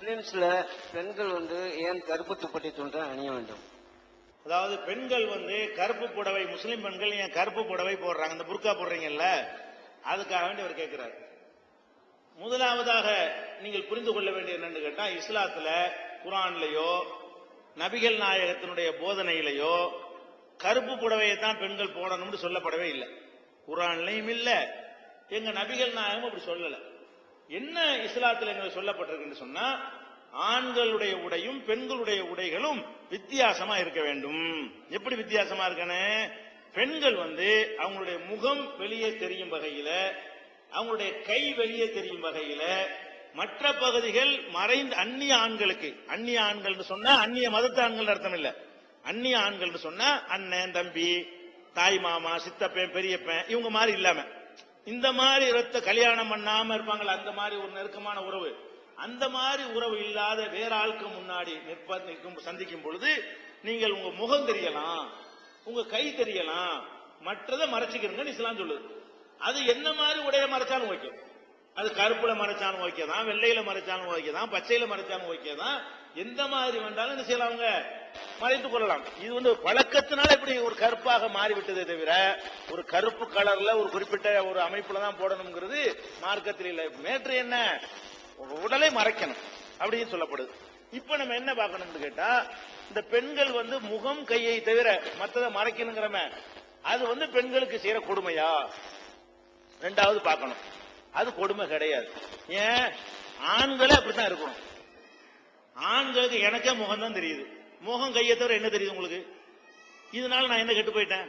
முஸ்லிம்ஸ்ல பெண்கள் வந்து ஏன் கருப்பு துப்பட்டி துண்டை அணிய வேண்டும்? அதாவது பெண்கள் வந்து கருப்பு புடவை முஸ்லிம் பெண்கள் ஏன் கருப்பு புடவை போடுறாங்க? இந்த புர்கா போடுறீங்கல்ல அதுக்காக வேண்டி அவர் கேட்கிறார் முதலாவதாக நீங்கள் புரிந்து கொள்ள வேண்டியது என்னன்னு கேட்டா இஸ்லாத்துல குரான்லயோ நபிகள் நாயகத்தினுடைய போதனையிலையோ கருப்பு புடவையை தான் பெண்கள் போடணும்னு சொல்லப்படவே இல்லை. குரான்லையும் இல்ல எங்க நபிகள் நாயகம் அப்படி சொல்லலை. என்ன இஸ்லாத்தில் எங்களுக்கு சொல்லப்பட்டிருக்குன்னு சொன்னா ஆண்களுடைய உடையும் பெண்களுடைய உடைகளும் வித்தியாசமா இருக்க வேண்டும். எப்படி வித்தியாசமா இருக்கானே? பெண்கள் வந்து அவங்களுடைய முகம் வெளியே தெரியும் வகையில அவங்களுடைய கை வெளியே தெரியும் வகையில மற்ற பகுதிகள் மறைந்த அந்நிய ஆண்களுக்கு அந்நிய ஆண்கள்னு சொன்னா அந்நிய மதத்து ஆண்கள் அர்த்தம் இல்ல. அந்நிய ஆண்கள்னு சொன்னா அண்ணன் தம்பி தாய் மாமா சித்தப்பேன் பெரியப்பன் இவங்க மாதிரி இல்லாம. இந்த மாதிரி ரத்த கல்யாணம் பண்ணாம இருப்பாங்களே அந்த மாதிரி ஒரு நெருக்கமான உறவு. அந்த மாதிரி உறவு இல்லாத வேற ஆளுக்கு முன்னாடி நிற்ப நிற்கும் சந்திக்கும் பொழுது நீங்கள் உங்க முகம் தெரியலாம் உங்க கை தெரியலாம் மற்றதை மறைச்சிக்கிறீங்கன்னு இஸ்லாம் சொல்லுது. அது என்ன மாதிரி உடைய மறைச்சாலும் ஓகே. அது கருப்புல மறைச்சாலும் ஓகே தான் வெள்ளையில மறைச்சாலும் ஓகே தான் பச்சையில மறைச்சாலும் ஓகே தான். எந்த மாதிரி வேண்டாலும் என்ன செய்யலாம் அவங்க? மறைத்துக் கொள்ளலாம். இது வந்து பழக்கத்தினால இப்படி ஒரு கருப்பாக மாறிவிட்டதே தவிர ஒரு கருப்பு கலர்ல ஒரு குறிப்பிட்ட ஒரு அமைப்புல தான் போடணுங்கிறது மார்க்கத்தில் இல்லை. மேற்று என்ன? உடலை மறைக்கணும் அப்படின்னு சொல்லப்படுது. இப்ப நம்ம என்ன பார்க்கணும்னு கேட்டா இந்த பெண்கள் வந்து முகம் கையை தவிர மற்றதை மறைக்கணுங்கிறம. அது வந்து பெண்களுக்கு செய்யற கொடுமையா? ரெண்டாவது பார்க்கணும். அது கொடுமை கிடையாது. ஏன்? ஆண்களே அப்படித்தான் இருக்கணும். ஆண்களுக்கு எனக்கே முகம் தான் தெரியுது. முகம் கையை தவிர என்ன தெரியுது உங்களுக்கு? இதனால நான் என்ன கெட்டு போயிட்டேன்?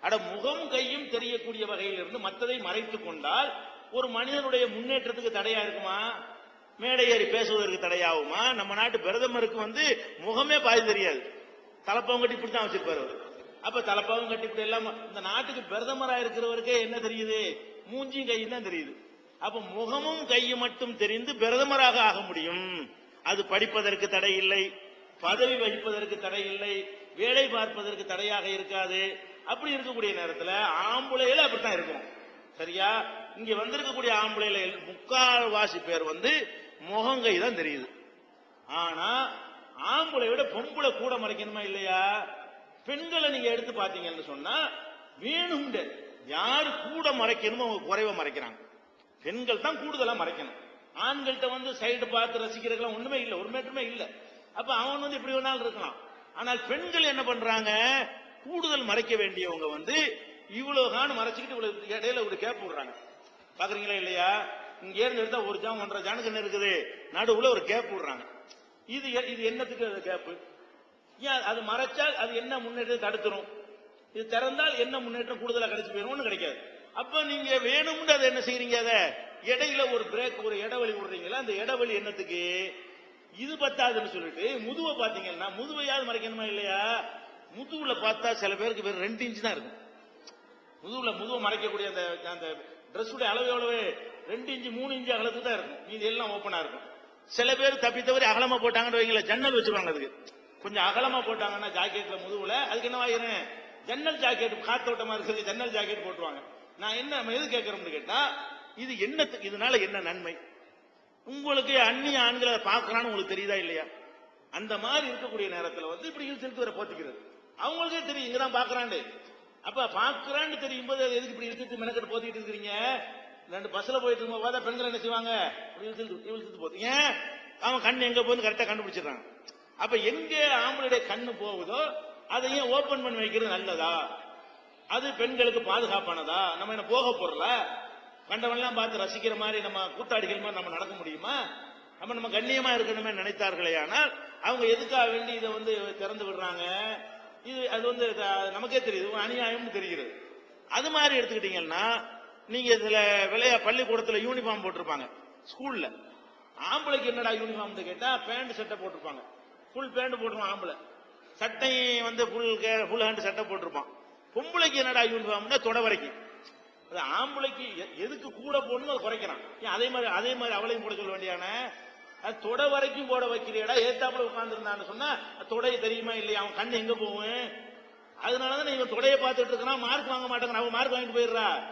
அட முகம் கையும் தெரியக்கூடிய வகையில் இருந்து மற்றதை மறைத்துக் கொண்டால் ஒரு மனிதனுடைய முன்னேற்றத்துக்கு தடையா இருக்குமா? மேடை ஏறி பேசுவதற்கு தடையாகுமா? நம்ம நாட்டு பிரதமருக்கு வந்து முகமே பாதி தெரியாது. தலப்பாவும் கட்டி இப்படி தான் வச்சிருப்பாரு அப்ப தலப்பாவும் கட்டி இப்படி எல்லாம் இந்த நாட்டுக்கு பிரதமரா இருக்கிறவருக்கே என்ன தெரியுது? மூஞ்சியும் கையும் தான் தெரியுது. அப்ப முகமும் கையும் மட்டும் தெரிந்து பிரதமராக ஆக முடியும். அது படிப்பதற்கு தடை இல்லை பதவி வகிப்பதற்கு தடை இல்லை வேலை பார்ப்பதற்கு தடையாக இருக்காது. அப்படி இருக்கக்கூடிய நேரத்தில் ஆம்பளையில அப்படித்தான் இருக்கும். சரியா? இங்க வந்திருக்கக்கூடிய ஆம்பளையில முக்கால்வாசி பேர் வந்து முகங்கை தான் தெரியுது. ஆனா ஆம்புளை விட பொம்பளை கூட மறைக்கணுமா இல்லையா? பெண்களை நீங்க எடுத்து பாத்தீங்கன்னு சொன்னா வேணும்ண்டு யார் கூட மறைக்கணுமோ அவங்க குறைவா மறைக்கிறாங்க. பெண்கள் தான் கூடுதலா மறைக்கணும். ஆண்கள்கிட்ட வந்து சைடு பார்த்து ரசிக்கிறதுலாம் ஒண்ணுமே இல்லை ஒரு மேட்டுமே இல்லை. அப்ப அவன் வந்து எப்படி வேணாலும் இருக்கலாம். ஆனால் பெண்கள் என்ன பண்றாங்க? கூடுதல் மறைக்க வேண்டியவங்க வந்து இவ்வளவு காணு மறைச்சிக்கிட்டு இவ்வளவு இடையில ஒரு கேப் விடுறாங்க பாக்குறீங்களா இல்லையா? இங்க இருந்து எடுத்தா ஒரு ஜாம் ஒன்றரை ஜானுக்கு என்ன இருக்குது? நடுவுல ஒரு கேப் விடுறாங்க இது எ- இது என்னத்துக்கு கேப் ஏன் அது மறைச்சால் அது என்ன முன்னேற்றத்தை தடுத்துரும்? இது திறந்தால் என்ன முன்னேற்றம் கூடுதலா கிடைச்சு போயிரும்? கிடைக்காது. அப்ப நீங்க வேணும்னு அதை என்ன செய்யறீங்க அதை? இடையில ஒரு பிரேக் ஒரு இடைவெளி விடுறீங்களா அந்த இடைவெளி என்னத்துக்கு? இது பத்தாதுன்னு சொல்லிட்டு முதுவை பாத்தீங்கன்னா முதுவையாவது மறைக்கணுமா இல்லையா? முதுகுல பார்த்தா சில பேருக்கு வெறும் ரெண்டு இன்ச்சு தான் இருக்கும். முதுகுல முதுவை மறைக்கக்கூடிய அந்த அந்த ட்ரெஸ்ஸுடைய அளவு எவ்வளவு? ரெண்டு இன்ச்சு மூணு இன்ச்சு அகலத்துக்கு தான் இருக்கும். மீதி எல்லாம் ஓப்பனா இருக்கும். சில பேர் தப்பி தவறி அகலமா போட்டாங்கன்னு வைங்களேன் ஜன்னல் வச்சிருவாங்க அதுக்கு. கொஞ்சம் அகலமா போட்டாங்கன்னா ஜாக்கெட்ல முதுகுல அதுக்கு என்ன ஆயிரும்? ஜன்னல் ஜாக்கெட் காத்தோட்டமா இருக்கிறது ஜன்னல் ஜாக்கெட் போட்டுருவாங்க. நான் என்ன நம்ம எது கேட்கறோம்னு கேட்டா இது என்ன இதனால என்ன நன்மை? உங்களுக்கு அந்நிய ஆண்களை அதை பார்க்கறான்னு உங்களுக்கு தெரியுதா இல்லையா? அந்த மாதிரி இருக்கக்கூடிய நேரத்தில் வந்து இப்படி இழுத்து வர போத்திக்கிறது. அவங்களுக்கே தெரியும் இங்கதான் பாக்குறாண்டு அப்ப பாக்குறான்னு தெரியும் போது எதுக்கு இப்படி இழுத்து மெனக்கட்டு போத்திட்டு இருக்கிறீங்க? ரெண்டு பஸ்ல போயிட்டு இருக்கும்போது பார்த்தா பெண்கள் என்ன செய்வாங்க? இப்படி இழுத்து இழுத்து போத்தீங்க அவன் கண் எங்க போகுது கரெக்டா கண்டுபிடிச்சிடறாங்க அப்ப எங்க ஆம்பளுடைய கண்ணு போகுதோ அதை ஏன் ஓபன் பண்ணி வைக்கிறது நல்லதா? அது பெண்களுக்கு பாதுகாப்பானதா? நம்ம என்ன போக போறல? கண்டவன்லாம் பார்த்து ரசிக்கிற மாதிரி நம்ம கூத்தாடிகள் மாதிரி நம்ம நடக்க முடியுமா? நம்ம நம்ம கண்ணியமா இருக்கணுமே நினைத்தார்களே. ஆனால் அவங்க எதுக்காக வேண்டி இதை வந்து திறந்து விடுறாங்க? இது அது வந்து நமக்கே தெரியுது. அநியாயம்னு தெரிகிறது. அது மாதிரி எடுத்துக்கிட்டீங்கன்னா நீங்க இதுல விளையா பள்ளிக்கூடத்துல யூனிஃபார்ம் போட்டிருப்பாங்க. ஸ்கூல்ல. ஆம்பளைக்கு என்னடா யூனிஃபார்ம் கேட்டா பேண்ட் சட்டை போட்டிருப்பாங்க. ஃபுல் பேண்ட் போட்டிருப்பான் ஆம்பளை. சட்டை வந்து ஃபுல் ஃபுல் ஹேண்ட் சட்டை போட்டிருப்பான். பொம்பளைக்கு என்னடா யூனிஃபார்ம்னா தொட வரைக்கும். ஆம்பளைக்கு எ- எதுக்கு கூட போடணும் அதை குறைக்கிறான். ஏன் அதே மாதிரி அதே மாதிரி அவளையும் போட சொல்ல வேண்டியான அது தொட வரைக்கும் போட வைக்கிறியடா ஏத்தாப்புல உட்கார்ந்துருந்தான்னு சொன்னா அது தெரியுமா இல்லையா? அவன் கண்ணு எங்க போகும்? அதனாலதான் இவன் தொடைய பார்த்துட்டு இருக்கான் மார்க் வாங்க மாட்டேங்கிறான். அவன் மார்க் வாங்கிட்டு போயிடுறா.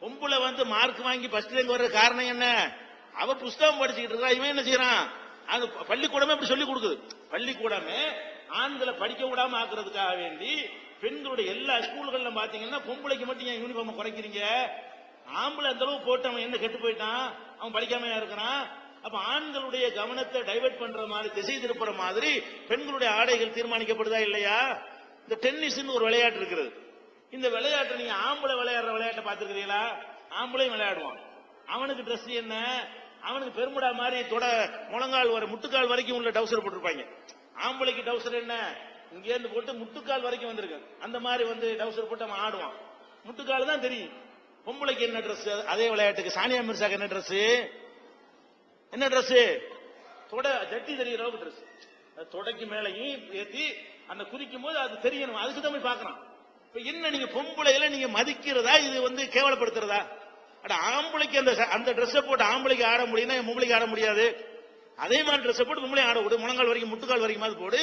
பொம்பளை வந்து மார்க் வாங்கி ஃபர்ஸ்ட் ரேங்க் வர்ற காரணம் என்ன? அவ புஸ்தகம் படிச்சுக்கிட்டு இருக்கா இவன் என்ன செய்யறான்? அது பள்ளிக்கூடமே அப்படி சொல்லி கொடுக்குது. பள்ளிக்கூடமே ஆண்களை படிக்க விடாம ஆக்குறதுக்காக வேண்டி பெண்களுடைய எல்லா ஸ்கூல்கள்ல பாத்தீங்கன்னா பொம்பளைக்கு மட்டும் ஏன் யூனிஃபார்ம் குறைக்கிறீங்க? ஆம்பளை அந்த அளவு போட்டு அவன் என்ன கெட்டு போயிட்டான்? அவன் படிக்காமையா இருக்கிறான்? அப்ப ஆண்களுடைய கவனத்தை டைவர்ட் பண்ற மாதிரி திசை திருப்புற மாதிரி பெண்களுடைய ஆடைகள் தீர்மானிக்கப்படுதா இல்லையா? இந்த டென்னிஸ்னு ஒரு விளையாட்டு இருக்கிறது இந்த விளையாட்டை நீங்க ஆம்பளை விளையாடுற விளையாட்டை பார்த்திருக்கிறீங்களா? ஆம்பளையும் விளையாடுவான். அவனுக்கு ட்ரெஸ் என்ன? அவனுக்கு பெருமுடா மாதிரி தொட முழங்கால் வரை முட்டுக்கால் வரைக்கும் உள்ள டவுசர் போட்டிருப்பாங்க. ஆம்பளைக்கு டவுசர் என்ன? இங்கேருந்து போட்டு முட்டுக்கால் வரைக்கும் வந்திருக்கு. அந்த மாதிரி வந்து டவுசர் போட்டு அவன் ஆடுவான். முட்டுக்கால் தான் தெரியும். பொம்பளைக்கு என்ன ட்ரெஸ் அதே விளையாட்டுக்கு சானியா மிர்சாக்கு என்ன ட்ரெஸ் என்ன ட்ரெஸ் தொட ஜட்டி தெரியுற அளவுக்கு ட்ரெஸ் தொடைக்கு மேலையும் ஏத்தி அந்த குதிக்கும் போது அது தெரியணும். அதுக்கு தான் போய் பார்க்கறான். இப்ப என்ன நீங்க பொம்பளைகளை நீங்க மதிக்கிறதா? இது வந்து கேவலப்படுத்துறதா? அட ஆம்பளைக்கு அந்த அந்த ட்ரெஸ்ஸை போட்டு ஆம்பளைக்கு ஆட முடியும்னா பொம்பளைக்கு ஆட முடியாது. அதே மாதிரி ட்ரெஸ்ஸை போட்டு பொம்பளை ஆட விடு. முழங்கால் வரைக்கும் முட்டுக்கால் வரைக்கும் அது போடு.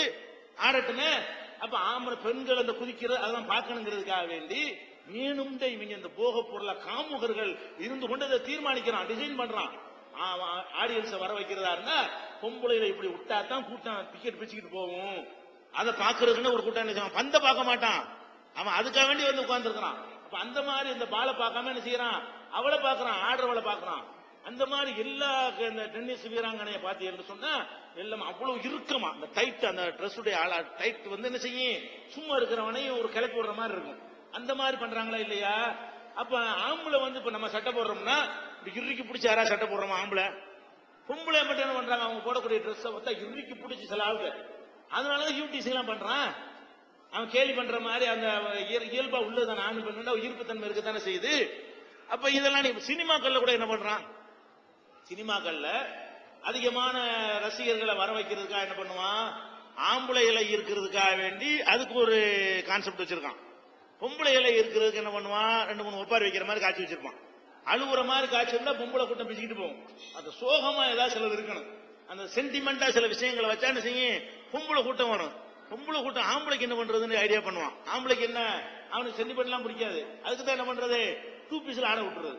ஆடட்டுன்னு அப்ப ஆம்பளை பெண்கள் அந்த குதிக்கிறது அதெல்லாம் பார்க்கணுங்கிறதுக்காக வேண்டி மீனும் இவங்க இந்த போக பொருள காமுகர்கள் இருந்து கொண்டு அதை தீர்மானிக்கிறான் டிசைன் பண்றான். ஆடியன்ஸை வர வைக்கிறதா இருந்தா பொம்பளையில இப்படி விட்டா தான் கூட்டம் டிக்கெட் பிச்சுக்கிட்டு போகும். அதை பாக்குறதுன்னு ஒரு கூட்டம் நினைச்சான் பந்த பார்க்க மாட்டான். அவன் அதுக்காக வேண்டி வந்து உட்கார்ந்துருக்கான் அப்ப அந்த மாதிரி இந்த பாலை பார்க்காம என்ன செய்யறான்? அவளை பாக்குறான் ஆடுறவளை பாக்குறான் அந்த மாதிரி எல்லா இந்த டென்னிஸ் வீராங்கனையை பார்த்து என்று சொன்னா எல்லாம் அவ்வளவு இறுக்கமா. அந்த டைட் அந்த ட்ரெஸ்ஸுடைய டைட் வந்து என்ன செய்யும்? சும்மா இருக்கிறவனையும் ஒரு கிளப்பி விடுற மாதிரி இருக்கும். அந்த மாதிரி பண்றாங்களா இல்லையா? அப்ப ஆம்பளை வந்து இப்ப நம்ம சட்டை போடுறோம்னா இப்படி இறுக்கி பிடிச்சி யாரா சட்டை போடுறோமா ஆம்பளை? பொம்பளை மட்டும் என்ன பண்றாங்க? அவங்க போடக்கூடிய ட்ரெஸ்ஸை பார்த்தா இறுக்கி பிடிச்சி சில ஆளுக்கு அதனாலதான் யூடிசி எல்லாம் பண்றான். அவன் கேலி பண்ற மாதிரி அந்த இயல்பா உள்ளதான் ஆண் பெண்ணு ஈர்ப்பு தன்மை இருக்கத்தானே செய்யுது. அப்ப இதெல்லாம் நீ சினிமாக்கள்ல கூட என்ன பண்றான்? சினிமாக்கள்ல அதிகமான ரசிகர்களை வர வைக்கிறதுக்காக என்ன பண்ணுவான்? ஆம்பளைகளை இருக்கிறதுக்காக வேண்டி அதுக்கு ஒரு கான்செப்ட் வச்சிருக்கான். பொம்பளைகளை இருக்கிறதுக்கு என்ன பண்ணுவான்? ரெண்டு மூணு ஒப்பாரி வைக்கிற மாதிரி காய்ச்சி வச்சிருப்பான். அழுகுற மாதிரி காய்ச்சி இருந்தா பொம்பளை கூட்டம் பிச்சுக்கிட்டு போகும். அந்த சோகமா ஏதாவது சிலது இருக்கணும். அந்த சென்டிமெண்டா சில விஷயங்களை வச்சா செய்ய செய்யும்? பொம்பளை கூட்டம் வரும். பொம்பளை கூட்டம் ஆம்பளைக்கு என்ன பண்றதுன்னு ஐடியா பண்ணுவான். ஆம்பளைக்கு என்ன? அவனுக்கு சென்டிமெண்ட்லாம் பிடிக்காது. அதுக்கு தான் என்ன பண்றது? டூ பீஸ்ல ஆட விட்டுறது.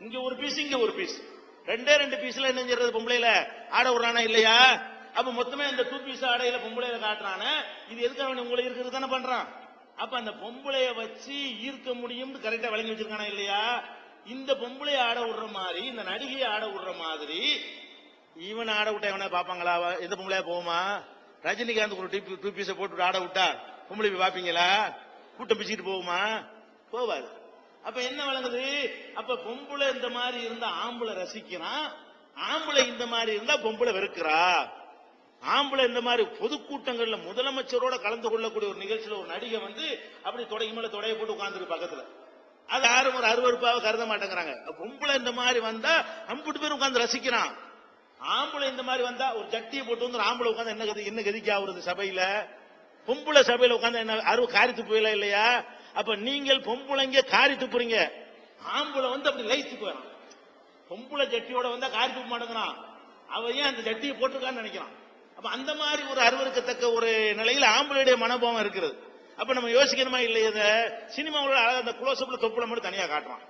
இங்க ஒரு பீஸ் இங்க ஒரு பீஸ் ரெண்டே ரெண்டு பீஸ்ல என்ன செய்யறது பொம்பளையில? ஆட விடுறானா இல்லையா? அப்ப மொத்தமே அந்த டூ பீஸ் ஆடையில பொம்பளையில காட்டுறானே. இது எதுக்கு அவன் உங்களை இருக்கிறது தானே பண்றான். அப்ப அந்த பொம்பளைய வச்சு ஈர்க்க முடியும்னு கரெக்டா வழங்கி வச்சிருக்கானா இல்லையா? இந்த பொம்பளை ஆட விடுற மாதிரி இந்த நடிகையை ஆட விடுற மாதிரி இவன் ஆட விட்டா இவனை பாப்பாங்களா எந்த பொம்பளையா போகுமா? ரஜினிகாந்த் ஒரு டூ பீஸை போட்டு ஆட விட்டா பொம்பளை போய் பாப்பீங்களா கூட்டம் பிச்சுக்கிட்டு போகுமா? போவாது. அப்ப என்ன வழங்குது அப்ப பொம்பளை இந்த மாதிரி இருந்தா ஆம்பளை ரசிக்கிறான் ஆம்பளை இந்த மாதிரி இருந்தா பொம்பளை வெறுக்கிறா? ஆம்பளை இந்த மாதிரி பொதுக்கூட்டங்கள்ல முதலமைச்சரோட கலந்து கொள்ளக்கூடிய ஒரு நிகழ்ச்சியில ஒரு நடிகை வந்து அப்படி தொடங்கி மேல தொடைய போட்டு உட்காந்துருக்கு பக்கத்துல. அது யாரும் ஒரு அருவருப்பாக கருத மாட்டேங்கிறாங்க. பொம்பளை இந்த மாதிரி வந்தா அம்புட்டு பேர் உட்காந்து ரசிக்கிறான் ஆம்பளை இந்த மாதிரி வந்தா ஒரு ஜட்டியை போட்டு வந்து ஆம்பளை உட்காந்து என்ன கதி என்ன கதிக்கு ஆகுறது சபையில? பொம்பளை சபையில உட்காந்து என்ன அருவ காரித்து போயில இல்லையா? அப்ப நீங்கள் பொம்பளைங்க காரி துப்புறீங்க. ஆம்பளை வந்து அப்படி லைத்து போயிடும் பொம்பளை ஜட்டியோட வந்தா காரி துப்ப மாட்டேங்கிறான். அவன் ஏன் அந்த ஜட்டியை போட்டிருக்கான்னு நினைக்கிறான். அப்ப அந்த மாதிரி ஒரு அருவருக்கத்தக்க ஒரு நிலையில் ஆம்பளையுடைய மனோபாவம் இருக்கிறது. அப்ப நம்ம யோசிக்கணுமா இல்லையா இத? சினிமாவோட அழகாக அந்த குளோசப்ல தொப்புல மட்டும் தனியா காட்டுறான்.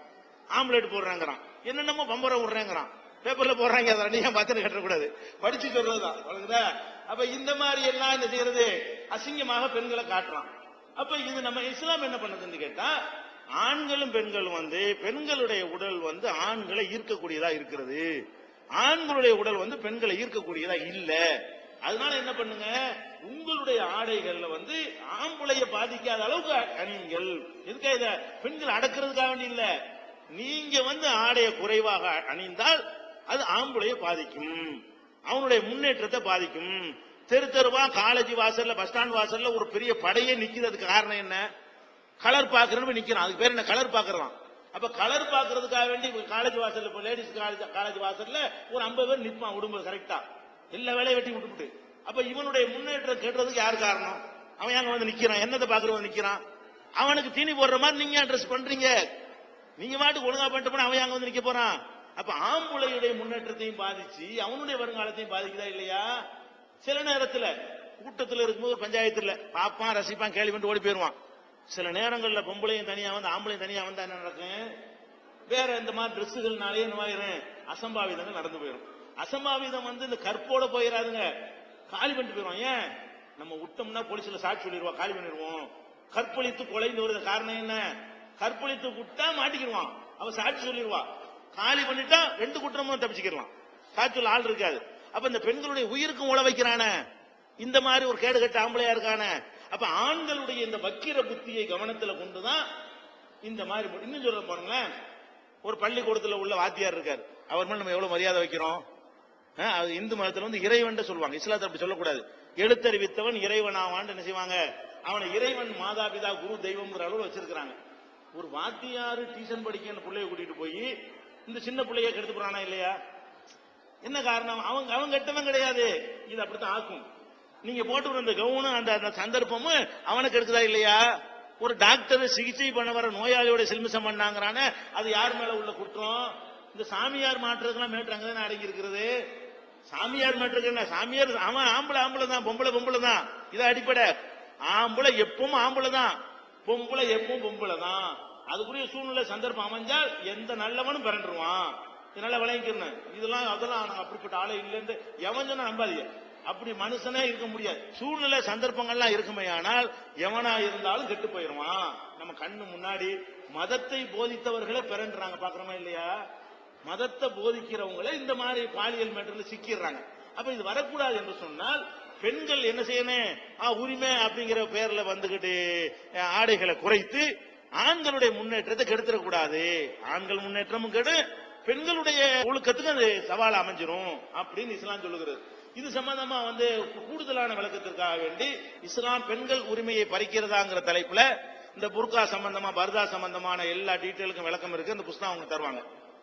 ஆம்லேட் போடுறாங்கிறான். என்னென்னமோ பம்பரம் விடுறேங்கிறான். பேப்பர்ல போடுறாங்க அதை நீங்க பார்த்துட்டு கட்டக்கூடாது படிச்சு சொல்றதுதான் அப்ப இந்த மாதிரி எல்லாம் என்ன செய்யறது? அசிங்கமாக பெண்களை காட்டுறான். அப்ப இது நம்ம இஸ்லாம் என்ன பண்ணுதுன்னு கேட்டா ஆண்களும் பெண்களும் வந்து பெண்களுடைய உடல் வந்து ஆண்களை ஈர்க்கக்கூடியதா இருக்கிறது. ஆண்களுடைய உடல் வந்து பெண்களை ஈர்க்கக்கூடியதா இல்ல. அதனால என்ன பண்ணுங்க? உங்களுடைய ஆடைகள்ல வந்து ஆம்பளைய பாதிக்காத அளவுக்கு அணியுங்கள். எதுக்காக இத? பெண்கள் அடக்கிறதுக்காக வேண்டி இல்ல. நீங்க வந்து ஆடைய குறைவாக அணிந்தால் அது ஆம்பளைய பாதிக்கும். அவனுடைய முன்னேற்றத்தை பாதிக்கும். தெரு தெருவா காலேஜ் வாசல்ல பஸ் ஸ்டாண்ட் வாசல்ல ஒரு பெரிய படையே நிக்கிறதுக்கு காரணம் என்ன? கலர் பாக்குறன்னு நிக்கிறான். அதுக்கு பேர் என்ன? கலர் பாக்குறான் அப்ப கலர் பாக்குறதுக்காக வேண்டி காலேஜ் வாசல்ல இப்போ லேடிஸ் காலேஜ் காலேஜ் வாசல்ல ஒரு ஐம்பது பேர் நிற்பான் உடம்பு கரெக்டா எல்லா வேலையை வெட்டி விட்டுவிட்டு அப்ப இவனுடைய முன்னேற்றம் கேட்டதுக்கு யார் காரணம்? அவன் அங்க வந்து நிக்கிறான்? என்னத்தை பாக்குறவன் நிக்கிறான்? அவனுக்கு தீனி போடுற மாதிரி நீங்க அட்ரஸ் பண்றீங்க? நீங்க மாட்டுக்கு ஒழுங்கா பண்ணிட்டு போனா அவன் அங்க வந்து நிக்க போறான்? அப்ப ஆம்புளையுடைய முன்னேற்றத்தையும் பாதிச்சு அவனுடைய வருங்காலத்தையும் பாதிக்குதா இல்லையா? சில நேரத்துல கூட்டத்தில் இருக்கும்போது ஒரு பஞ்சாயத்துல பாப்பான் ரசிப்பான் கேள்வி பண்ணிட்டு ஓடி போயிருவான். சில நேரங்கள்ல பொம்பளையும் தனியா வந்து ஆம்பளையும் தனியா வந்தா என்ன நடக்கும்? வேற இந்த மாதிரி ட்ரெஸ்ஸுகள்னாலே என்ன அசம்பாவிதங்கள் நடந்து போயிடும் அசம்பாவிதம் வந்து இந்த கற்போட போயிடாதுங்க காலி பண்ணிட்டு போயிடுவோம் ஏன்? நம்ம விட்டோம்னா போலீஸ்ல சாட்சி சொல்லிடுவோம் காலி பண்ணிடுவோம். கற்பழித்து கொலைன்னு வருது காரணம் என்ன? கற்பழித்து விட்டா மாட்டிக்கிடுவான். அவன் சாட்சி சொல்லிடுவா காலி பண்ணிட்டா ரெண்டு குற்றமும் தப்பிச்சுக்கிடலாம். சாட்சி ஆள் இருக்காது. அப்ப இந்த பெண்களுடைய உயிருக்கும் உழ வைக்கிறான? இந்த மாதிரி ஒரு கேடு கட்ட ஆம்பளையா இருக்கான? அப்ப ஆண்களுடைய இந்த வக்கிர புத்தியை கவனத்துல கொண்டுதான் இந்த மாதிரி இன்னும் சொல்ல பாருங்களேன். ஒரு பள்ளிக்கூடத்துல உள்ள வாத்தியார் இருக்காரு. அவர் மேல நம்ம எவ்வளவு மரியாதை வைக்கிறோம்? அது இந்து மதத்துல வந்து இறைவன் சொல்லுவாங்க. இஸ்லாத்தை அப்படி சொல்லக்கூடாது. எழுத்தறிவித்தவன் இறைவன் ஆவான்னு என்ன செய்வாங்க? அவனை இறைவன் மாதாபிதா குரு தெய்வம்ங்கிற அளவு வச்சிருக்கிறாங்க. ஒரு வாத்தியாரு டியூஷன் படிக்க அந்த பிள்ளைய கூட்டிட்டு போய் இந்த சின்ன பிள்ளைய கெடுத்து போறானா இல்லையா? என்ன காரணம்? அவங்க அவங்க கெட்டவன் கிடையாது. இது அப்படித்தான் ஆக்கும். நீங்க போட்டு அந்த கவுனும் அந்த அந்த சந்தர்ப்பமும் அவனுக்கு எடுக்குதா இல்லையா? ஒரு டாக்டர் சிகிச்சை பண்ண வர நோயாளியோட சில்மிசம் பண்ணாங்கிறான அது யார் மேல உள்ள குற்றம்? இந்த சாமியார் மாற்றுறதுலாம் மேட்ரு அங்கதான் அடங்கி இருக்கிறது சாமியார் மாற்றுக்கு என்ன? சாமியார் அவன் ஆம்பளை ஆம்பளை தான் பொம்பளை பொம்பளை தான். இது அடிப்படை. ஆம்பளை எப்பவும் ஆம்பளை தான். பொம்பளை எப்பவும் பொம்பளை தான். அதுக்குரிய சூழ்நிலை சந்தர்ப்பம் அமைஞ்சால் எந்த நல்லவனும் பிறண்டுருவான் இதனால விளங்கிக்கிறேன். இதெல்லாம் அதெல்லாம் ஆனால் அப்படிப்பட்ட ஆளே இல்லைன்னு எவன் சொன்னா நம்பாதீங்க அப்படி மனுஷனே இருக்க முடியாது. சூழ்நிலை சந்தர்ப்பங்கள்லாம் இருக்குமே ஆனால் எவனா இருந்தாலும் கெட்டு போயிருவான். நம்ம கண்ணு முன்னாடி மதத்தை போதித்தவர்களே பிறன்றாங்க. பாக்குறோமா இல்லையா? மதத்தை போதிக்கிறவங்களே இந்த மாதிரி பாலியல் மேட்டர்ல சிக்கிடுறாங்க. அப்ப இது வரக்கூடாது என்று சொன்னால் பெண்கள் என்ன செய்யணும் ஆ, உரிமை அப்படிங்கிற பேர்ல வந்துகிட்டு ஆடைகளை குறைத்து ஆண்களுடைய முன்னேற்றத்தை கெடுத்துடக்கூடாது. ஆண்கள் முன்னேற்றமும் கெடு பெண்களுடைய ஒழுக்கத்துக்கு அது சவால் அமைஞ்சிரும் அப்படின்னு இஸ்லாம் சொல்லுகிறது. இது சம்பந்தமா வந்து கூடுதலான விளக்கத்திற்காக வேண்டி இஸ்லாம் பெண்கள் உரிமையை பறிக்கிறதாங்கிற தலைப்புல இந்த புர்கா சம்பந்தமா பர்தா சம்பந்தமான எல்லா டீட்டெயிலுக்கும் விளக்கம் இருக்கு. அந்த புஸ்தகம் அவங்க தருவாங்க.